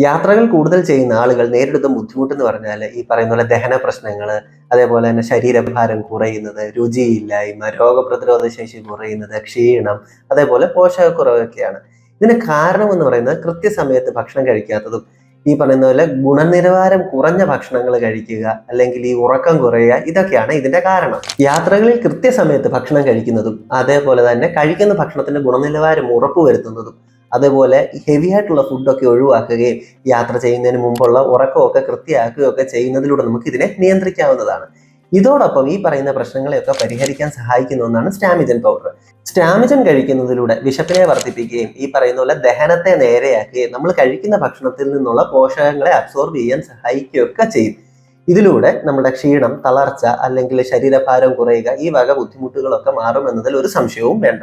യാത്രകൾ കൂടുതൽ ചെയ്യുന്ന ആളുകൾ നേരിടുന്ന ബുദ്ധിമുട്ട് എന്ന് പറഞ്ഞാൽ ഈ പറയുന്ന പോലെ ദഹന പ്രശ്നങ്ങൾ അതേപോലെ തന്നെ ശരീരഭാരം കുറയുന്നത് രുചിയില്ലായ്മ രോഗപ്രതിരോധ ശേഷി കുറയുന്നത് ക്ഷീണം അതേപോലെ പോഷകക്കുറവൊക്കെയാണ്. ഇതിന് കാരണം എന്ന് പറയുന്നത് കൃത്യസമയത്ത് ഭക്ഷണം കഴിക്കാത്തതും ഈ പറയുന്ന പോലെ ഗുണനിലവാരം കുറഞ്ഞ ഭക്ഷണങ്ങൾ കഴിക്കുക അല്ലെങ്കിൽ ഈ ഉറക്കം കുറയുക ഇതൊക്കെയാണ് ഇതിന്റെ കാരണം. യാത്രകളിൽ കൃത്യസമയത്ത് ഭക്ഷണം കഴിക്കുന്നതും അതേപോലെ തന്നെ കഴിക്കുന്ന ഭക്ഷണത്തിന്റെ ഗുണനിലവാരം ഉറപ്പുവരുത്തുന്നതും അതേപോലെ ഹെവി ആയിട്ടുള്ള ഫുഡൊക്കെ ഒഴിവാക്കുകയും യാത്ര ചെയ്യുന്നതിന് മുമ്പുള്ള ഉറക്കമൊക്കെ കൃത്യമാക്കുകയൊക്കെ ചെയ്യുന്നതിലൂടെ നമുക്ക് ഇതിനെ നിയന്ത്രിക്കാവുന്നതാണ്. ഇതോടൊപ്പം ഈ പറയുന്ന പ്രശ്നങ്ങളെയൊക്കെ പരിഹരിക്കാൻ സഹായിക്കുന്ന ഒന്നാണ് സ്റ്റാമിജൻ പൗഡർ സ്റ്റാമിജൻ കഴിക്കുന്നതിലൂടെ വിശപ്പിനെ വർദ്ധിപ്പിക്കുകയും ഈ പറയുന്ന പോലെ ദഹനത്തെ നേരെയാക്കുകയും നമ്മൾ കഴിക്കുന്ന ഭക്ഷണത്തിൽ നിന്നുള്ള പോഷകങ്ങളെ അബ്സോർബ് ചെയ്യാൻ സഹായിക്കുകയൊക്കെ ചെയ്യും. ഇതിലൂടെ നമ്മുടെ ക്ഷീണം തളർച്ച അല്ലെങ്കിൽ ശരീരഭാരം കുറയുക ഈ വക ബുദ്ധിമുട്ടുകളൊക്കെ മാറുമെന്നതിൽ ഒരു സംശയവും വേണ്ട.